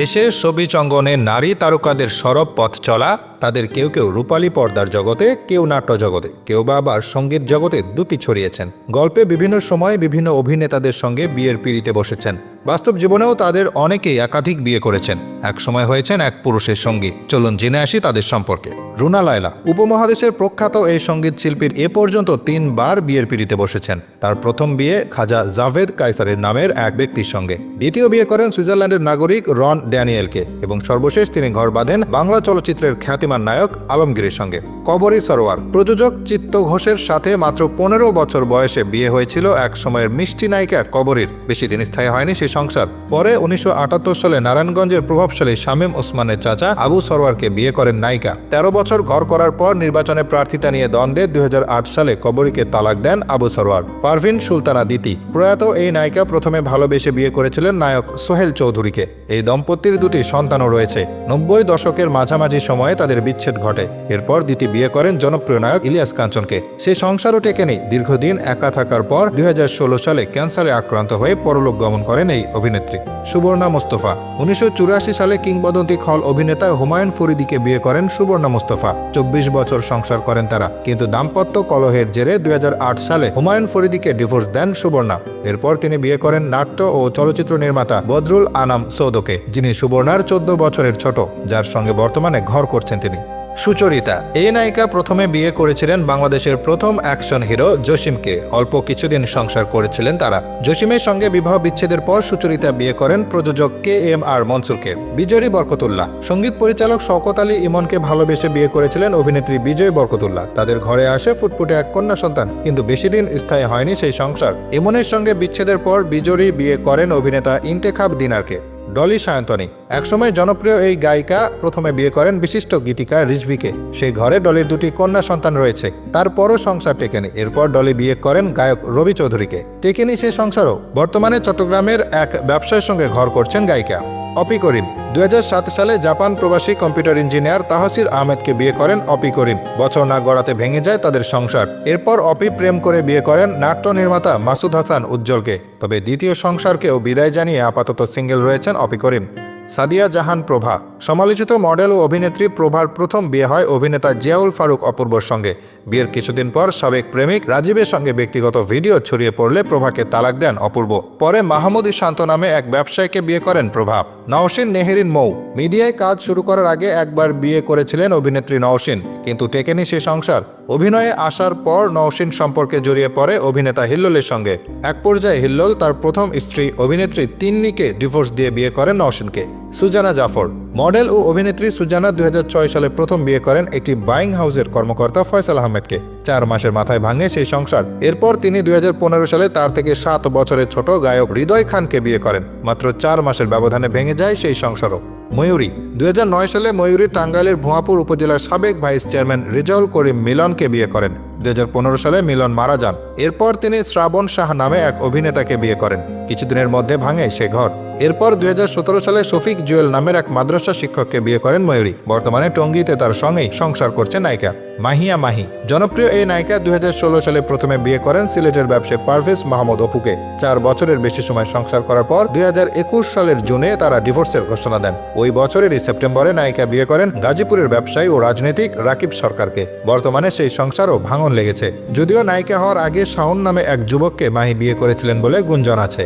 দেশের ছবি অঙ্গনে নারী তারকাদের সরব পথ চলা, তাদের কেউ কেউ রূপালী পর্দার জগতে, কেউ নাট্য জগতে, কেউ বা আবার সংগীত জগতে দুটি ছড়িয়েছেন। গল্পে বিভিন্ন সময়ে বিভিন্ন অভিনেতাদের সঙ্গে বিয়ের পিড়িতে বসেছেন। বাস্তব জীবনেও তাদের অনেকেই একাধিক বিয়ে করেছেন। এক সময় হয়েছেন এক পুরুষের সঙ্গী। চলুন জেনে আসি তাদের সম্পর্কে। রুনা লায়লা, উপমহাদেশের প্রখ্যাত এই সংগীত শিল্পীর এ পর্যন্ত তিনবার বিয়ের পিড়িতে বসেছেন। তার প্রথম বিয়ে খাজা জাভেদ কাইসারের নামের এক ব্যক্তির সঙ্গে। দ্বিতীয় বিয়ে করেন সুইজারল্যান্ডের নাগরিক রন ড্যানিয়েলকে এবং সর্বশেষ তিনি ঘর বাঁধেন বাংলা চলচ্চিত্রের খ্যাতিমান নায়ক আলমগীরের সঙ্গে। কবরী সরোয়ার, প্রযোজক চিত্ত ঘোষের সাথে মাত্র পনেরো বছর বয়সে বিয়ে হয়েছিল এক সময়ের মিষ্টি নায়িকা কবরীর। বেশি দিন স্থায়ী হয়নি সেই সংসার। পরে উনিশশো আটাত্তর সালে নারায়ণগঞ্জের প্রভাবশালী শামীম ওসমানের চাচা আবু সরোয়ারকে বিয়ে করেন নায়িকা। তেরো বছর ঘর করার পর নির্বাচনে প্রার্থিতা নিয়ে দ্বন্দ্বে দুই হাজার আট সালে কবরীকে তালাক দেন আবু সরোয়ার পারভিন সুলতানা দিতি প্রয়াত এই নায়িকা প্রথমে ভালোবেসে বিয়ে করেছিলেন নায়ক সোহেল চৌধুরীকে। এই দম্পতির দুটি সন্তানও রয়েছে। নব্বই দশকের মাঝামাঝি সময়ে তাদের বিচ্ছেদ ঘটে। এরপর দিতি বিয়ে করেন জনপ্রিয় নায়ক ইলিয়াস কাঞ্চনকে। সে সংসারও টেকেনি। দীর্ঘদিন একা থাকার পর দুই হাজার ষোলো সালে ক্যান্সারে আক্রান্ত হয়ে পরলোক গমন করেন এই অভিনেত্রী। সুবর্ণা মোস্তফা, উনিশশো চুরাশি সালে কিংবদন্তি খল অভিনেতা হুমায়ুন ফরিদিকে বিয়ে করেন সুবর্ণা মোস্তফা। চব্বিশ বছর সংসার করেন তারা, কিন্তু দাম্পত্য কলহের জেরে দুই হাজার আট সালে হুমায়ুন ফরিদিকে ডিভোর্স দেন সুবর্ণা। এরপর তিনি বিয়ে করেন নাট্য ও চলচ্চিত্র নির্মাতা বদরুল আনাম সৌদকে, যিনি সুবর্ণার চোদ্দ বছরের ছোট, যার সঙ্গে বর্তমানে ঘর করছেন তিনি। সুচরিতা। এই নায়িকা প্রথমে বিয়ে করেছিলেন বাংলাদেশের প্রথম অ্যাকশন হিরো জসিমকে। অল্প কিছুদিন সংসার করেছিলেন তারা। জসিমের সঙ্গে বিবাহ বিচ্ছেদের পর সুচরিতা বিয়ে করেন প্রযোজক কে এম আর মনসুরকে, বিজয়ী বরকতুল্লাহ। সংগীত পরিচালক শওকত আলী ইমনকে ভালোবেসে বিয়ে করেছিলেন অভিনেত্রী বিজয় বরকতুল্লাহ। তাদের ঘরে আসে ফুটফুটে এক কন্যা সন্তান, কিন্তু বেশি দিন স্থায়ী হয়নি সেই সংসার। ইমনের সঙ্গে বিচ্ছেদের পর বিজয়ী বিয়ে করেন অভিনেতা ইন্তেখাব দিনারকে। ডলি সায়ন্তনী। একসময় জনপ্রিয় এই গায়িকা প্রথমে বিয়ে করেন বিশিষ্ট গীতিকা রিজভিকে। সেই ঘরে ডলির দুটি কন্যা সন্তান রয়েছে। তারপরও সংসার টেকেনি। এরপর ডলি বিয়ে করেন গায়ক রবি চৌধুরীকে। টেকেনি সেই সংসারও। বর্তমানে চট্টগ্রামের এক ব্যবসায়ের সঙ্গে ঘর করছেন গায়িকা। অপি করিম। দুই হাজার সাত সালে জাপান প্রবাসী কম্পিউটার ইঞ্জিনিয়ার তাহসির আহমেদকে বিয়ে করেন অপি করিম। বছর না গড়াতে ভেঙে যায় তাদের সংসার। এরপর অপি প্রেম করে বিয়ে করেন নাট্য নির্মাতা মাসুদ হাসান উজ্জ্বলকে। তবে দ্বিতীয় সংসারকেও বিদায় জানিয়ে আপাতত সিঙ্গেল রয়েছেন অপি করিম। সাদিয়া জাহান প্রভা। সমালোচিত মডেল ও অভিনেত্রী প্রভার প্রথম বিয়ে হয় অভিনেতা জিয়াউল ফারুক অপূর্বর সঙ্গে। বিয়ের কিছুদিন পর সাবেক প্রেমিক রাজীবের সঙ্গে ব্যক্তিগত ভিডিও ছড়িয়ে পড়লে প্রভাকে তালাক দেন অপূর্ব। পরে মাহমুদি শান্ত নামে এক ব্যবসায়ীকে বিয়ে করেন প্রভাব। নওশিন নেহেরিন মৌ। মিডিয়ায় কাজ শুরু করার আগে একবার বিয়ে করেছিলেন অভিনেত্রী নওশিন, কিন্তু টেকেনি সে সংসার। অভিনয়ে আসার পর নওশিন সম্পর্কে জড়িয়ে পড়ে অভিনেতা হিল্লোলের সঙ্গে। এক পর্যায়ে হিল্লোল তার প্রথম স্ত্রী অভিনেত্রী তিন্নিকে ডিভোর্স দিয়ে বিয়ে করেন নওশিনকে, সুজানা জাফর। মডেল ও অভিনেত্রী সুজানা দুই হাজার ছয় সালে প্রথম বিয়ে করেন একটি বাইং হাউসের কর্মকর্তা ফয়সাল আহমেদকে। চার মাসের মাথায় ভাঙে সেই সংসার। এরপর তিনি দুই হাজার পনেরো সালে তার থেকে সাত বছরের ছোট গায়ক হৃদয় খানকে বিয়ে করেন। মাত্র চার মাসের ব্যবধানে ভেঙে যায় সেই সংসারও। ময়ূরী। দুই হাজার নয় সালে ময়ূরী টাঙ্গাইলের ভুয়াপুর উপজেলার সাবেক ভাইস চেয়ারম্যান রেজাউল করিম মিলনকে বিয়ে করেন। দুই হাজার পনেরো সালে মিলন মারা যান। এরপর তিনি শ্রাবণ শাহ নামে এক অভিনেতাকে বিয়ে করেন। কিছুদিনের মধ্যে ভাঙে সে ঘর। এরপর দুই হাজার সতেরো সালে শফিক জুয়েল নামের এক মাদ্রাসা শিক্ষককে বিয়ে করেন ময়ূরী। বর্তমানে টঙ্গীতে তার সঙ্গেই সংসার করছে নায়িকা মাহিয়া মাহি। জনপ্রিয় এই নায়িকা দুই হাজার ষোলো সালে প্রথমে বিয়ে করেন সিলেটের ব্যবসায়ী পারভেজ মাহমুদ অপুকে। চার বছরের বেশি সময় সংসার করার পর দুই হাজার একুশ সালের জুনে তারা ডিভোর্সের ঘোষণা দেন। ওই বছরেরই সেপ্টেম্বরে নায়িকা বিয়ে করেন গাজীপুরের ব্যবসায়ী ও রাজনৈতিক রাকিব সরকারকে। বর্তমানে সেই সংসারও ভাঙন লেগেছে। যদিও নায়িকা হওয়ার আগে শাওন নামে এক যুবককে মাহি বিয়ে করেছিলেন বলে গুঞ্জন আছে।